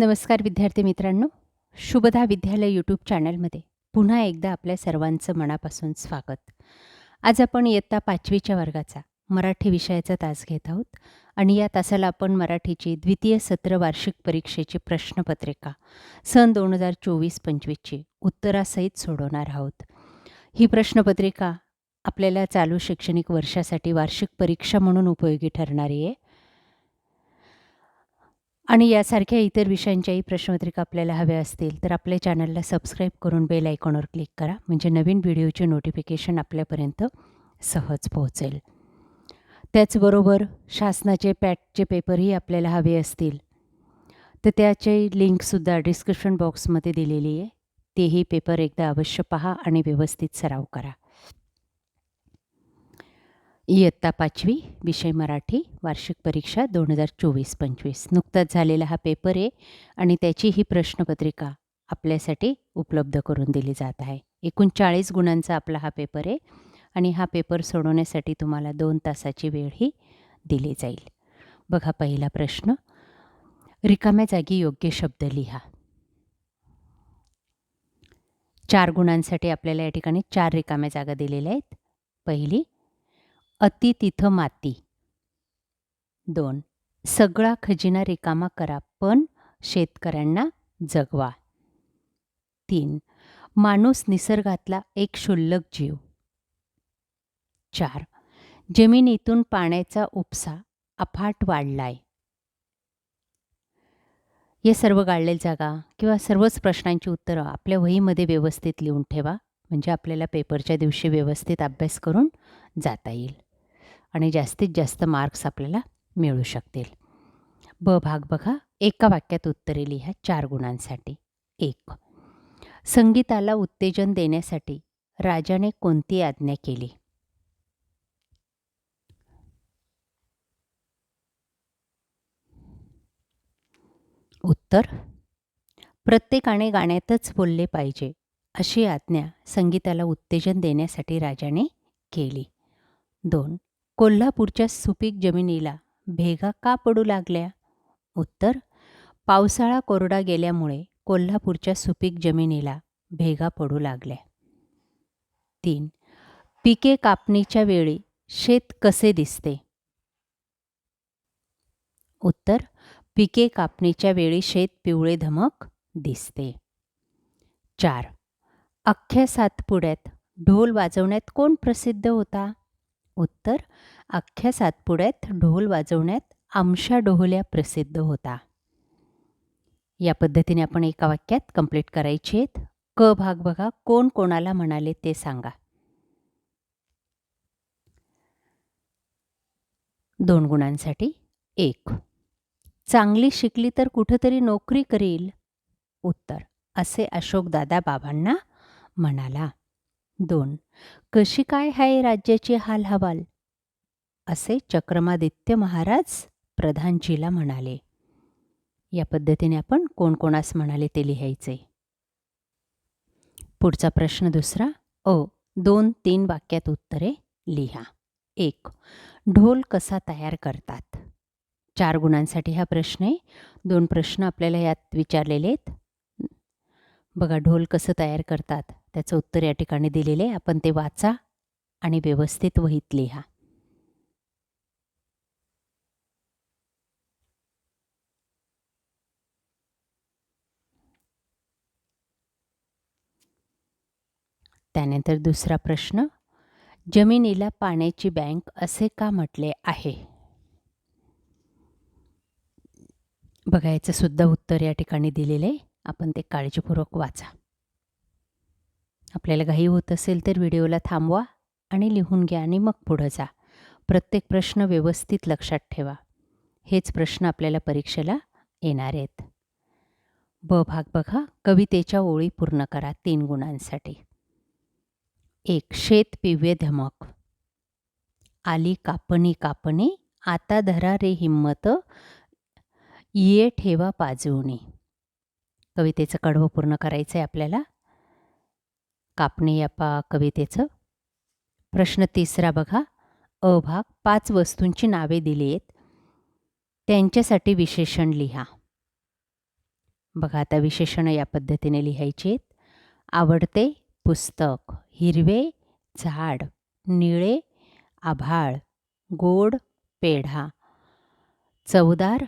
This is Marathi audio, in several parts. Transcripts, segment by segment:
नमस्कार विद्यार्थी मित्रांनो. शुभदा विद्यालय यूट्यूब चॅनलमध्ये पुन्हा एकदा आपल्या सर्वांचं मनापासून स्वागत. आज आपण इयत्ता पाचवीच्या वर्गाचा मराठी विषयाचा तास घेत आहोत आणि या तासाला आपण मराठीची द्वितीय सत्र वार्षिक परीक्षेची प्रश्नपत्रिका सन दोन हजार चोवीस पंचवीसची उत्तरासहित सोडवणार आहोत. ही प्रश्नपत्रिका आपल्याला चालू शैक्षणिक वर्षासाठी वार्षिक परीक्षा म्हणून उपयोगी ठरणारी आहे. आणि यासारख्या इतर विषयांच्याही प्रश्नपत्रिका आपल्याला हव्या असतील तर आपल्या चॅनलला सबस्क्राईब करून बेल आयकॉनवर क्लिक करा म्हणजे नवीन व्हिडिओचे नोटिफिकेशन आपल्यापर्यंत सहज पोहोचेल. त्याचबरोबर शासनाचे पॅटचे पेपरही आपल्याला हवे असतील तर त्याचे लिंकसुद्धा डिस्क्रिप्शन बॉक्समध्ये दिलेली आहे. तेही पेपर एकदा अवश्य पहा आणि व्यवस्थित सराव करा. इयत्ता पाचवी विषय मराठी वार्षिक परीक्षा दोन हजार चोवीस पंचवीस. नुकताच झालेला हा पेपर आहे आणि त्याची ही प्रश्नपत्रिका आपल्यासाठी उपलब्ध करून दिली जात आहे. एकूण चाळीस गुणांचा आपला हा पेपर आहे आणि हा पेपर सोडवण्यासाठी तुम्हाला दोन तासाची वेळही दिली जाईल. बघा पहिला प्रश्न. रिकाम्या जागी योग्य शब्द लिहा. चार गुणांसाठी आपल्याला या ठिकाणी चार रिकाम्या जागा दिलेल्या आहेत. पहिली अति तिथं माती. दोन सगळा खजिना रिकामा करा पण शेतकऱ्यांना जगवा. तीन माणूस निसर्गातला एक क्षुल्लक जीव. चार जमिनीतून पाण्याचा उपसा अफाट वाढलाय. या सर्व गाळलेल्या जागा किंवा सर्वच प्रश्नांची उत्तरं आपल्या वहीमध्ये व्यवस्थित लिहून ठेवा म्हणजे आपल्याला पेपरच्या दिवशी व्यवस्थित अभ्यास करून जाता येईल. आणि जास्तीत जास्त मार्क्स आपल्याला मिळू शकतील. ब भाग बघा. एका वाक्यात उत्तरे लिहा चार गुणांसाठी. एक. संगीताला उत्तेजन देण्यासाठी राजाने कोणती आज्ञा केली? उत्तर. प्रत्येकाने गाण्यातच बोलले पाहिजे अशी आज्ञा संगीताला उत्तेजन देण्यासाठी राजाने केली. दोन. कोल्हापूरच्या सुपीक जमिनीला भेगा का पडू लागल्या? उत्तर पावसाळा कोरडा गेल्यामुळे कोल्हापूरच्या सुपीक जमिनीला भेगा पडू लागल्या. तीन पिके कापणीच्या वेळी शेत कसे दिसते? उत्तर पिके कापणीच्या वेळी शेत पिवळे धमक दिसते. चार अख्ख्या सातपुड्यात ढोल वाजवण्यात कोण प्रसिद्ध होता? उत्तर अख्ख्या सातपुड्यात ढोल वाजवण्यात आमशा डोहल्या प्रसिद्ध होता. या पद्धतीने आपण एका वाक्यात कंप्लीट करायचे आहेत. क भाग बघा कोण कोणाला म्हणाले ते सांगा. दोन गुणांसाठी एक. चांगली शिकली तर कुठंतरी नोकरी करील? उत्तर असे अशोकदादा बाबांना म्हणाला. दोन. कशी काय हाय राज्याची हाल हवाल असे चक्रमादित्य महाराज प्रधानजीला म्हणाले. या पद्धतीने आपण कोणकोणास म्हणाले ते लिहायचे. पुढचा प्रश्न दुसरा. अ दोन तीन वाक्यात उत्तरे लिहा. एक. ढोल कसा तयार करतात? चार गुणांसाठी हा प्रश्न आहे. दोन प्रश्न आपल्याला यात विचारलेले आहेत. बघा ढोल कसं तयार करतात? त्याचं उत्तर या ठिकाणी दिलेले आहे. आपण ते वाचा आणि व्यवस्थित वहीत लिहा. त्यानंतर दुसरा प्रश्न जमिनीला पाण्याची बँक असे का म्हटले आहे? बघायचं सुद्धा उत्तर या ठिकाणी दिलेलं आहे. आपण ते काळजीपूर्वक वाचा. आपल्याला घाई होत असेल तर व्हिडिओला थांबवा आणि लिहून घ्या आणि मग पुढं जा. प्रत्येक प्रश्न व्यवस्थित लक्षात ठेवा. हेच प्रश्न आपल्याला परीक्षेला येणार आहेत. ब भाग बघा. कवितेच्या ओळी पूर्ण करा तीन गुणांसाठी. एक शेत पिव्य धमक. आली कापणी कापणी आता धरा रे हिंमत ये ठेवा पाजवणी कवितेचं कडवं पूर्ण करायचं आहे आपल्याला. कापणे यापा कवितेचं. प्रश्न तिसरा बघा. अ भाग पाच वस्तूंची नावे दिली आहेत. त्यांच्यासाठी विशेषण लिहा. बघा आता विशेषणं या पद्धतीने लिहायची आहेत. आवडते पुस्तक हिरवे झाड निळे आभाळ गोड पेढा चवदार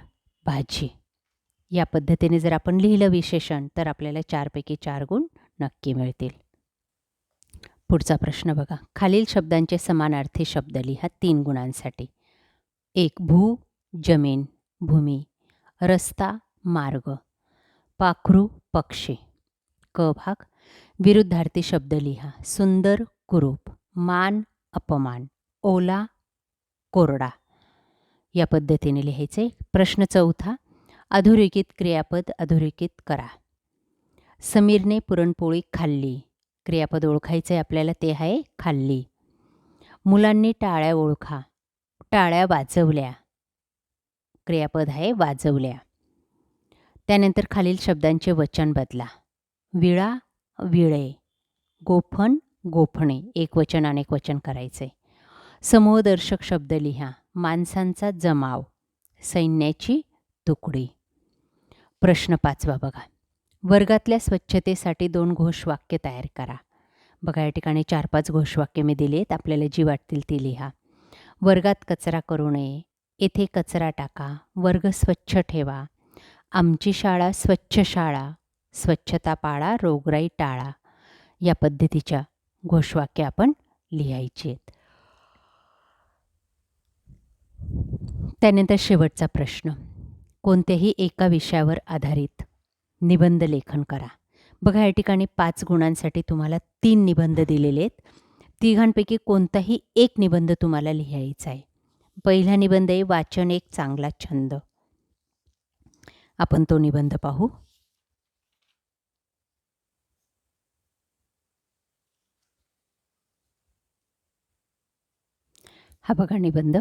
भाजी. या पद्धतीने जर आपण लिहिलं विशेषण तर आपल्याला चारपैकी चार गुण नक्की मिळतील. पुढचा प्रश्न बघा. खालील शब्दांचे समानार्थी शब्द लिहा तीन गुणांसाठी. एक भू जमीन भूमी. रस्ता मार्ग. पाखरू पक्षी. क भाग. विरुद्धार्थी शब्द लिहा. सुंदर कुरूप. मान अपमान. ओला कोरडा. या पद्धतीने लिहायचे. प्रश्न चौथा अधोरेखित क्रियापद अधोरेखित करा. समीरने पुरणपोळी खाल्ली. क्रियापद ओळखायचं आहे आपल्याला ते आहे खाल्ली. मुलांनी टाळ्या ओळखा. टाळ्या वाजवल्या क्रियापद आहे वाजवल्या त्यानंतर खालील शब्दांचे वचन बदला. विळा विळे. गोफण गोफणे. एक वचन अनेक वचन करायचे. समूहदर्शक शब्द लिहा. माणसांचा जमाव. सैन्याची तुकडी. प्रश्न पाचवा बघा. वर्गातल्या स्वच्छतेसाठी दोन घोषवाक्य तयार करा. बघा या ठिकाणी चार पाच घोषवाक्य मी दिलेत आपल्याला जी वाटतील ती लिहा. वर्गात कचरा करू नये. येथे कचरा टाका. वर्ग स्वच्छ ठेवा. आमची शाळा स्वच्छ शाळा. स्वच्छता पाळा. रोगराई टाळा. या पद्धतीच्या घोषवाक्य आपण लिहायची आहेत. त्यानंतर शेवटचा प्रश्न. कोणत्याही एका विषयावर आधारित निबंध लेखन करा. बघा या ठिकाणी पाच गुणांसाठी तुम्हाला तीन निबंध दिलेले आहेत. तिघांपैकी कोणताही एक निबंध तुम्हाला लिहायचा आहे. पहिला निबंध आहे वाचन एक चांगला छंद. आपण तो निबंध पाहू. हा बघा निबंध.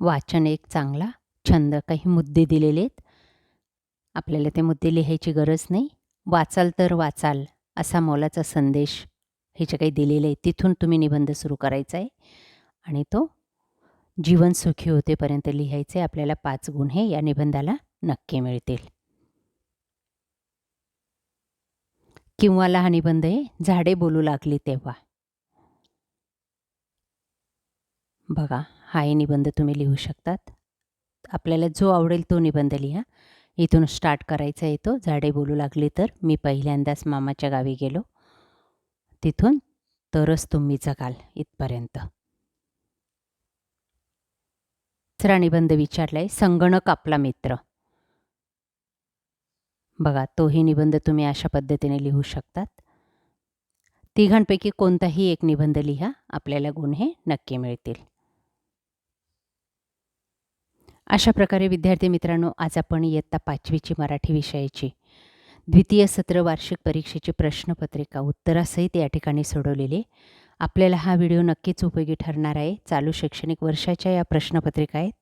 वाचन एक चांगला छंद काही मुद्दे दिलेले आहेत आपल्याला ते मुद्दे लिहायची गरज नाही. वाचाल तर वाचाल असा मोलाचा संदेश हे जे काही दिलेले आहे तिथून तुम्ही निबंध सुरू करायचा आहे आणि तो जीवन सुखी होतेपर्यंत लिहायचे आपल्याला पाच गुण हे या निबंधाला नक्की मिळतील. किंवा लहान निबंध आहे झाडे बोलू लागली तेव्हा. बघा हाही निबंध तुम्ही लिहू शकतात. आपल्याला जो आवडेल तो निबंध लिहा. इथून स्टार्ट करायचा आहे तो. झाडे बोलू लागली तर. मी पहिल्यांदाच मामाच्या गावी गेलो. तिथून तरच तुम्ही जगाल इथपर्यंत. दुसरा निबंध विचारलाय संगणक आपला मित्र. बघा तोही निबंध तुम्ही अशा पद्धतीने लिहू शकतात. तिघांपैकी कोणताही एक निबंध लिहा. आपल्याला गुण हे नक्की मिळतील. अशा प्रकारे विद्यार्थी मित्रांनो आज आपण इयत्ता पाचवीची मराठी विषयाची द्वितीय सत्र वार्षिक परीक्षेची प्रश्नपत्रिका उत्तरासहित या ठिकाणी सोडवलेली आपल्याला हा व्हिडिओ नक्कीच उपयोगी ठरणार आहे. चालू शैक्षणिक वर्षाच्या या प्रश्नपत्रिका आहेत.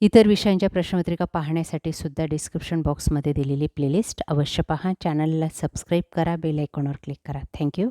इतर विषयांच्या प्रश्नपत्रिका पाहण्यासाठी सुद्धा डिस्क्रिप्शन बॉक्समध्ये दिलेली प्लेलिस्ट अवश्य पहा. चॅनलला सबस्क्राईब करा बेल आयकॉनवर क्लिक करा. थँक्यू